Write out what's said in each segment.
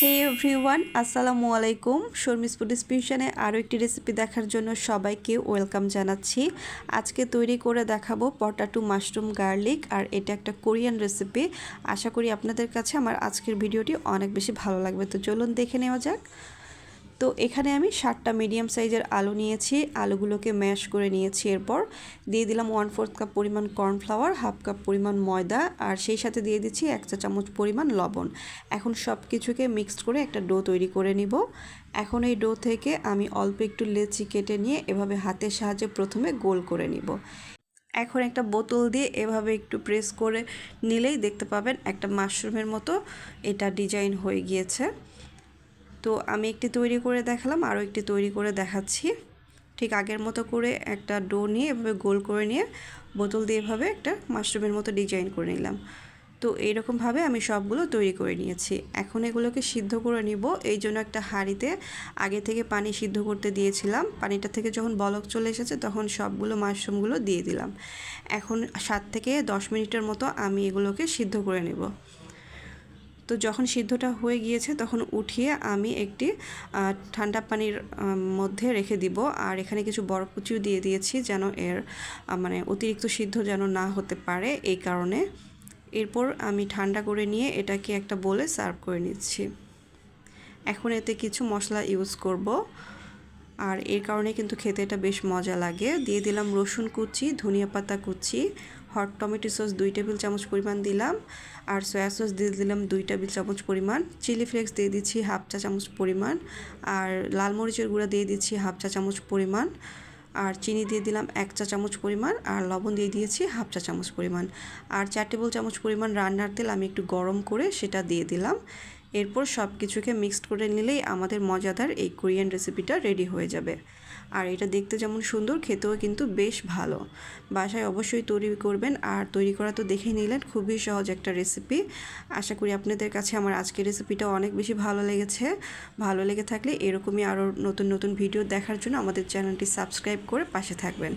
হে everyone আসসালামু আলাইকুম। Sharmi's food স্পিশনে আরও একটি রেসিপি দেখার জন্য সবাইকে ওয়েলকাম জানাচ্ছি। আজকে তৈরি করে দেখাবো পটাটো মাশরুম গার্লিক আর এটা একটা কোরিয়ান রেসিপি আশা করি আপনাদের কাছে আমার আজকের ভিডিওটি অনেক বেশি ভালো লাগবে। তো চলুন দেখে নেওয়া যাক। তো এখানে আমি ষাটটা মিডিয়াম সাইজের আলু নিয়েছি, আলুগুলোকে ম্যাশ করে নিয়েছি এরপর। দিয়ে দিলাম ওয়ান ফোর্থ কাপ পরিমাণ কর্নফ্লাওয়ার হাফ কাপ পরিমাণ ময়দা আর সেই সাথে দিয়ে দিচ্ছি এক চা চামচ পরিমাণ লবণ। এখন সব কিছুকে মিক্সড করে একটা ডো তৈরি করে নিব। এখন এই ডো থেকে আমি অল্প একটু লেচি কেটে নিয়ে এভাবে হাতের সাহায্যে প্রথমে গোল করে নিব। এখন একটা বোতল দিয়ে এভাবে একটু প্রেস করে নিলেই দেখতে পাবেন একটা মাশরুমের মতো এটা ডিজাইন হয়ে গিয়েছে। তো আমি একটি তৈরি করে দেখালাম, আরও একটি তৈরি করে দেখাচ্ছি। ঠিক আগের মতো করে একটা ডো নিয়ে এভাবে গোল করে নিয়ে বোতল দিয়ে এভাবে একটা মাশরুমের মতো ডিজাইন করে নিলাম। তো এইরকমভাবে আমি সবগুলো তৈরি করে নিয়েছি। এখন এগুলোকে সিদ্ধ করে নিব। এই জন্য একটা হাঁড়িতে আগে থেকে পানি সিদ্ধ করতে দিয়েছিলাম। পানিটা থেকে যখন বলক চলে এসেছে তখন সবগুলো মাশরুমগুলো দিয়ে দিলাম। এখন সাত থেকে দশ মিনিটের মতো আমি এগুলোকে সিদ্ধ করে নেব। তো যখন সিদ্ধটা হয়ে গিয়েছে তখন উঠিয়ে আমি একটি ঠান্ডা পানির মধ্যে রেখে দিব। আর এখানে কিছু বরফ কুচিও দিয়ে দিয়েছি যেন এর মানে অতিরিক্ত সিদ্ধ যেন না হতে পারে এই কারণে। এরপর আমি ঠান্ডা করে নিয়ে এটাকে একটা বলে সার্ভ করে নিচ্ছি। এখন এতে কিছু মশলা ইউজ করব। আর এর কারণে কিন্তু খেতে এটা বেশ মজা লাগে। দিয়ে দিলাম রসুন কুচি, ধনিয়া পাতা কুচি হট টমেটো সস দুই টেবিল চামচ পরিমাণ দিলাম, আর সয়া সস দিয়ে দিলাম দুই টেবিল চামচ পরিমাণ চিলি ফ্লেক্স দিয়ে দিচ্ছি হাফ চা চামচ পরিমাণ, আর লাল মরিচের গুঁড়া দিয়ে দিচ্ছি হাফ চা চামচ পরিমাণ, আর চিনি দিয়ে দিলাম এক চা চামচ পরিমাণ, আর লবণ দিয়ে দিয়েছি হাফ চা চামচ পরিমাণ। আর চার টেবিল চামচ পরিমাণ রান্নার তেল আমি একটু গরম করে সেটা দিয়ে দিলাম। এরপর সব কিছুকে মিক্সড করে নিলেই আমাদের মজাদার এই কোরিয়ান রেসিপিটা রেডি হয়ে যাবে। আর এটা দেখতে যেমন সুন্দর, খেতেও কিন্তু বেশ ভালো। বাসায় অবশ্যই তৈরি করবেন। আর তৈরি করা তো দেখেই নিলেন, খুবই সহজ একটা রেসিপি আশা করি আপনাদের কাছে আমার আজকের রেসিপিটা অনেক বেশি ভালো লেগেছে। ভালো লেগে থাকলে এরকমই আরও নতুন নতুন ভিডিও দেখার জন্য আমাদের চ্যানেলটি সাবস্ক্রাইব করে পাশে থাকবেন।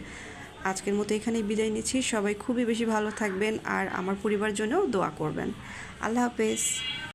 আজকের মতো এখানেই বিদায় নিচ্ছি। সবাই খুবই বেশি ভালো থাকবেন আর আমার পরিবার জন্যও দোয়া করবেন। আল্লাহ হাফেজ।